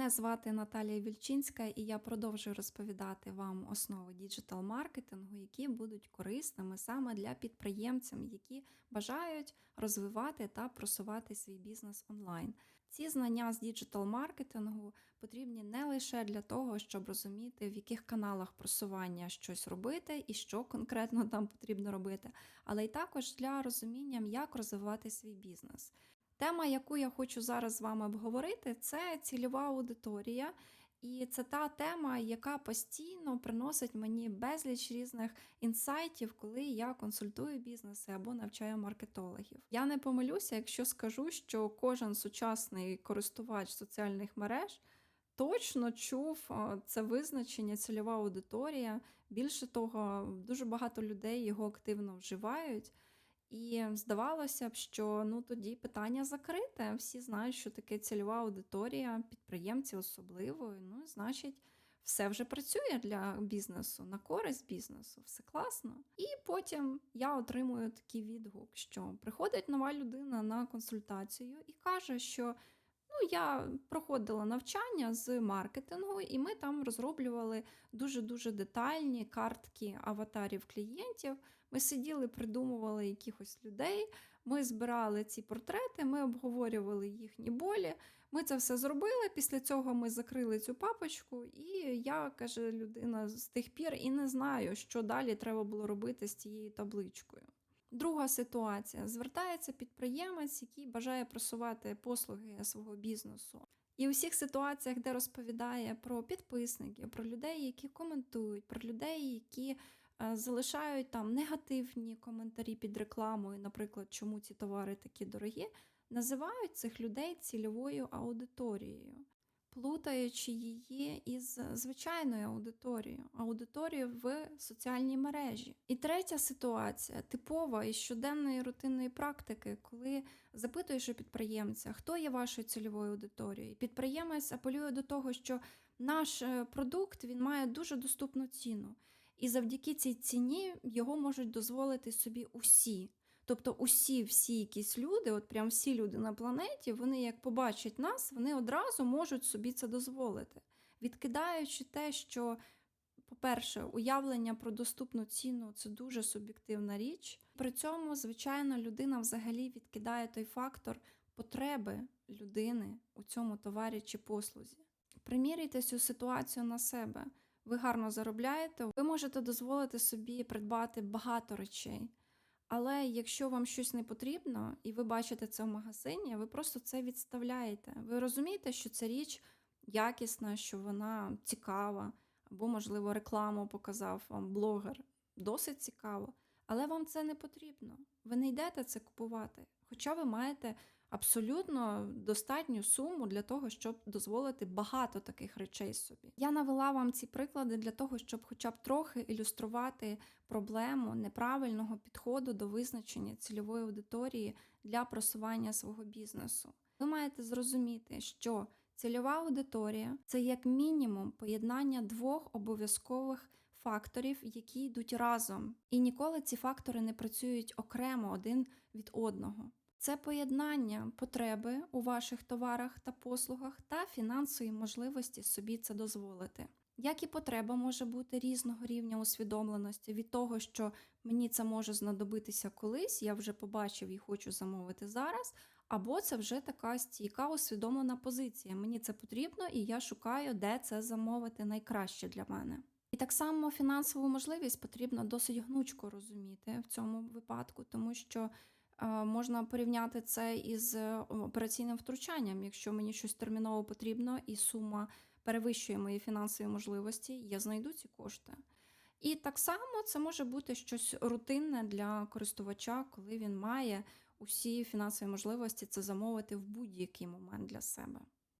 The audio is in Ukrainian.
Мене звати Наталія Вільчинська, і я продовжую розповідати вам основи діджитал-маркетингу, які будуть корисними саме для підприємців, які бажають розвивати та просувати свій бізнес онлайн. Ці знання з діджитал-маркетингу потрібні не лише для того, щоб розуміти, в яких каналах просування щось робити і що конкретно там потрібно робити, але й також для розуміння, як розвивати свій бізнес. Тема, яку я хочу зараз з вами обговорити, це цільова аудиторія. І це та тема, яка постійно приносить мені безліч різних інсайтів, коли я консультую бізнеси або навчаю маркетологів. Я не помилюся, якщо скажу, що кожен сучасний користувач соціальних мереж точно чув це визначення цільова аудиторія. Більше того, дуже багато людей його активно вживають. І здавалося б, що ну тоді питання закрите. Всі знають, що таке цільова аудиторія, підприємці особливо. Ну, значить, все вже працює для бізнесу, на користь бізнесу, все класно. І потім я отримую такий відгук, що приходить нова людина на консультацію і каже, що ну, я проходила навчання з маркетингу, і ми там розроблювали дуже-дуже детальні картки аватарів клієнтів. Ми сиділи, придумували якихось людей, ми збирали ці портрети, ми обговорювали їхні болі. Ми це все зробили. Після цього ми закрили цю папочку, і я, каже людина, з тих пір і не знаю, що далі треба було робити з цією табличкою. Друга ситуація: звертається підприємець, який бажає просувати послуги свого бізнесу. І у всіх ситуаціях, де розповідає про підписників, про людей, які коментують, про людей, які е, залишають там негативні коментарі під рекламою, наприклад, чому ці товари такі дорогі, називають цих людей цільовою аудиторією, плутаючи її із звичайною аудиторією, аудиторією в соціальній мережі. І третя ситуація типова із щоденної рутинної практики, коли запитуєш у підприємця, хто є вашою цільовою аудиторією. Підприємець апелює до того, що наш е, продукт він має дуже доступну ціну. І завдяки цій ціні його можуть дозволити собі усі. Тобто усі, всі якісь люди, от прям всі люди на планеті, вони як побачать нас, вони одразу можуть собі це дозволити, відкидаючи те, що, по-перше, уявлення про доступну ціну це дуже суб'єктивна річ. При цьому, звичайно, людина взагалі відкидає той фактор потреби людини у цьому товарі чи послузі. Примірюйте цю ситуацію на себе. Ви гарно заробляєте, ви можете дозволити собі придбати багато речей. Але якщо вам щось не потрібно, і ви бачите це в магазині, ви просто це відставляєте. Ви розумієте, що ця річ якісна, що вона цікава, або, можливо, рекламу показав вам блогер. Досить цікаво, але вам це не потрібно. Ви не йдете це купувати. Хоча ви маєте абсолютно достатню суму для того, щоб дозволити багато таких речей собі. Я навела вам ці приклади для того, щоб хоча б трохи ілюструвати проблему неправильного підходу до визначення цільової аудиторії для просування свого бізнесу. Ви маєте зрозуміти, що цільова аудиторія це як мінімум поєднання двох обов'язкових факторів, які йдуть разом, і ніколи ці фактори не працюють окремо один від одного. Це поєднання потреби у ваших товарах та послугах та фінансової можливості собі це дозволити. Як і потреба може бути різного рівня усвідомленості від того, що мені це може знадобитися колись, я вже побачив і хочу замовити зараз, або це вже така стійка усвідомлена позиція. Мені це потрібно, і я шукаю, де це замовити найкраще для мене. І так само фінансову можливість потрібно досить гнучко розуміти в цьому випадку, тому що можна порівняти це із е, операційним втручанням. Якщо мені щось терміново потрібно і сума перевищує мої фінансові можливості, я знайду ці кошти. І так само це може бути щось рутинне для користувача, коли він має усі фінансові можливості це замовити в будь-який момент для себе.